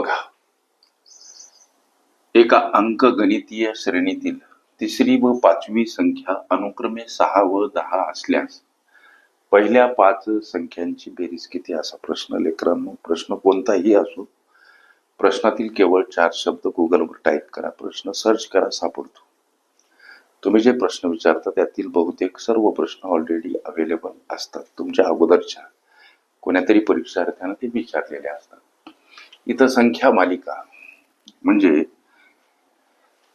बघा. एका अंकगणितीय श्रेणीतील तिसरी व पाचवी संख्या अनुक्रमे सहा व दहा असल्यास पहिल्या पाच संख्यांची बेरीज किती? असा प्रश्न लेकरांनो प्रश्न कोणताही असो. प्रश्नातील केवळ चार शब्द गुगलवर टाईप करा प्रश्न सर्च करा सापडतो. तुम्ही जे प्रश्न विचारता त्यातील बहुतेक सर्व प्रश्न ऑलरेडी अवेलेबल असतात. तुमच्या अगोदरच्या कोण्यातरी परीक्षार्थ्यांना ते विचारलेले असतात. इथं संख्या मालिका. म्हणजे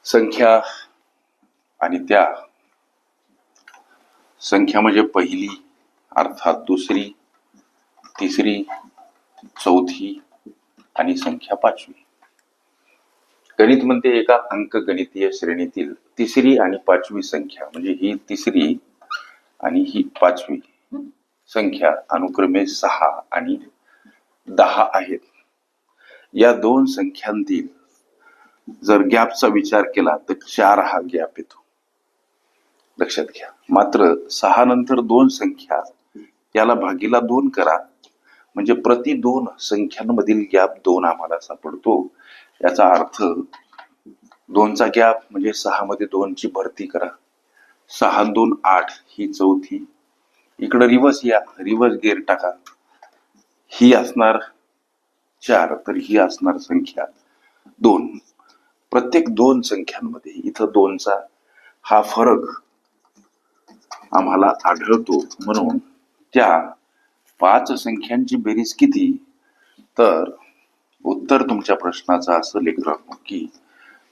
संख्या आणि त्या. संख्या म्हणजे पहिली अर्थात दुसरी तिसरी चौथी आणि संख्या पाचवी. गणित म्हणते एका अंक गणितीय श्रेणीतील तिसरी आणि पाचवी संख्या. म्हणजे ही तिसरी आणि ही पाचवी संख्या अनुक्रमे सहा आणि दहा आहेत. या दोन संख्यांतील जर गॅपचा विचार केला तर चार हा गॅप येतो. लक्षात घ्या. मात्र सहा नंतर दोन संख्या याला भागीला दोन करा. म्हणजे प्रति दोन संख्यांमधील गॅप दोन आम्हाला सापडतो. याचा अर्थ दोनचा गॅप म्हणजे सहा मध्ये दोनची भरती करा. सहा दोन आठ ही चौथी. इकडं रिवर्स या रिवर्स गेअर टाका. ही असणार चार तर ही असणार संख्या दोन. प्रत्येक दोन संख्यांमध्ये इथं दोनचा हा फरक आम्हाला आढळतो म्हणून त्या पाच संख्यांची बेरीज किती? तर उत्तर तुमच्या प्रश्नाचं असं लेकरांनो की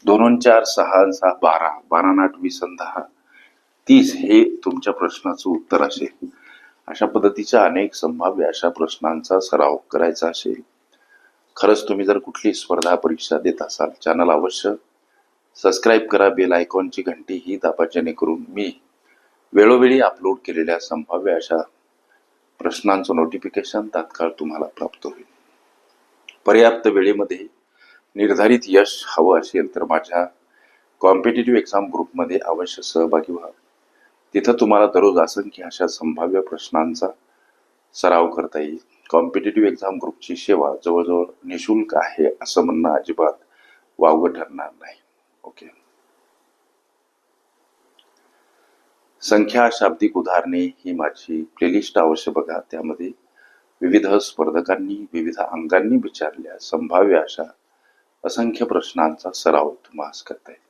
दोन चार सहा सहा बारा बारा अन आठ वीस दहा तीस हे तुमच्या प्रश्नाचं उत्तर असेल. अशा पद्धतीच्या अनेक संभाव्य अशा प्रश्नांचा सराव करायचा असेल. खरंच तुम्ही जर कुठली स्पर्धा परीक्षा देत असाल चॅनल अवश्य सबस्क्राईब करा बेल आयकॉनची घंटी ही दाबा जेणेकरून मी वेळोवेळी अपलोड केलेल्या संभाव्य अशा प्रश्नांचं नोटिफिकेशन तात्काळ तुम्हाला प्राप्त होईल. पर्याप्त वेळेमध्ये निर्धारित यश हवं असेल तर माझ्या कॉम्पिटेटिव्ह एक्झाम ग्रुपमध्ये अवश्य सहभागी व्हा. तिथं तुम्हाला दररोज असंख्य अशा संभाव्य प्रश्नांचा सराव करता येईल. कॉम्पिटेटिव्ह एक्झाम ग्रुपची सेवा जवळजवळ निशुल्क आहे असं म्हणणं अजिबात वावगं ठरणार नाही. ओके संख्या शाब्दिक उदाहरणे ही माझी प्लेलिस्ट अवश्य बघा. त्यामध्ये विविध स्पर्धकांनी विविध अंगांनी विचारल्या संभाव्य अशा असंख्य प्रश्नांचा सराव तुम्हाला करता येईल.